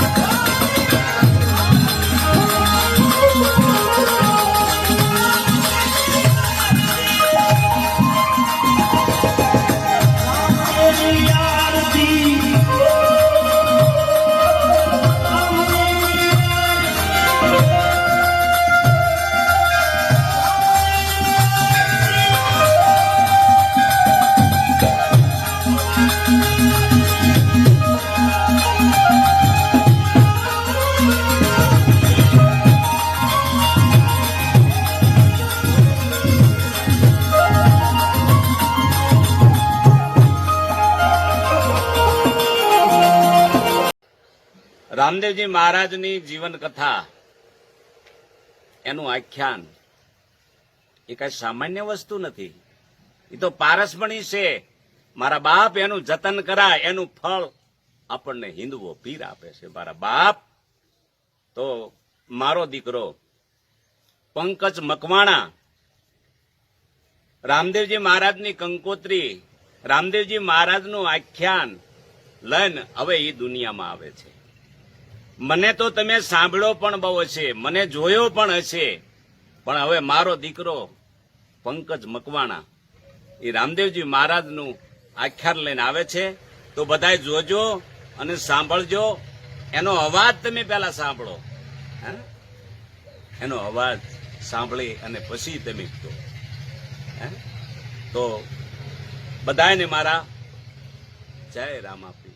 Пока. રામદેવજી મહારાજની જીવન કથા એનું આખ્યાન એ કઈ સામાન્ય વસ્તુ નથી. એ તો પારસમણી છે. મારા બાપ એનું જતન કરાય, એનું ફળ આપણને હિન્દુઓ પીર આપે છે. મારા બાપ તો મારો દીકરો પંકજ મકવાણા, રામદેવજી મહારાજની કંકોત્રી, રામદેવજી મહારાજનું આખ્યાન લઈને હવે એ દુનિયામાં આવે છે. મને તો તમે સાંભળ્યો પણ બહુ હશે, મને જોયો પણ હશે. પણ હવે મારો દીકરો પંકજ મકવાણા, એ રામદેવજી મહારાજનું આખ્યાન લઈને આવે છે. તો બધાય જોજો અને સાંભળજો. એનો અવાજ તમે પહેલા સાંભળો? એનો અવાજ સાંભળી અને પછી તમે કહો? તો બધાને મારા જય રામાપીર